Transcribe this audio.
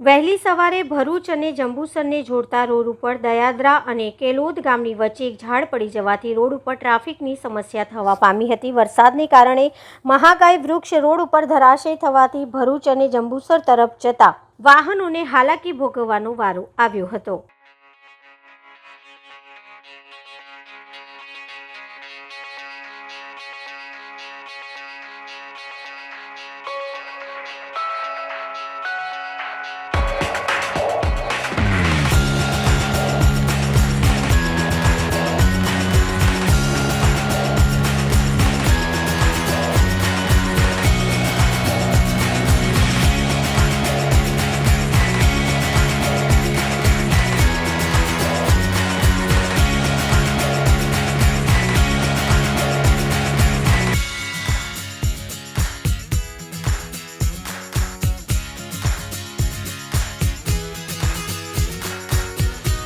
વહેલી સવારે ભરૂચ અને જંબુસરને જોડતા રોડ ઉપર દયાદરા અને કેલોદ ગામની વચ્ચે એક ઝાડ પડી જવાથી રોડ ઉપર ટ્રાફિકની સમસ્યા થવા પામી હતી. વરસાદને કારણે મહાકાય વૃક્ષ રોડ ઉપર ધરાશય થવાથી ભરૂચ અને જંબુસર તરફ જતા વાહનોને હાલાકી ભોગવવાનો વારો આવ્યો હતો.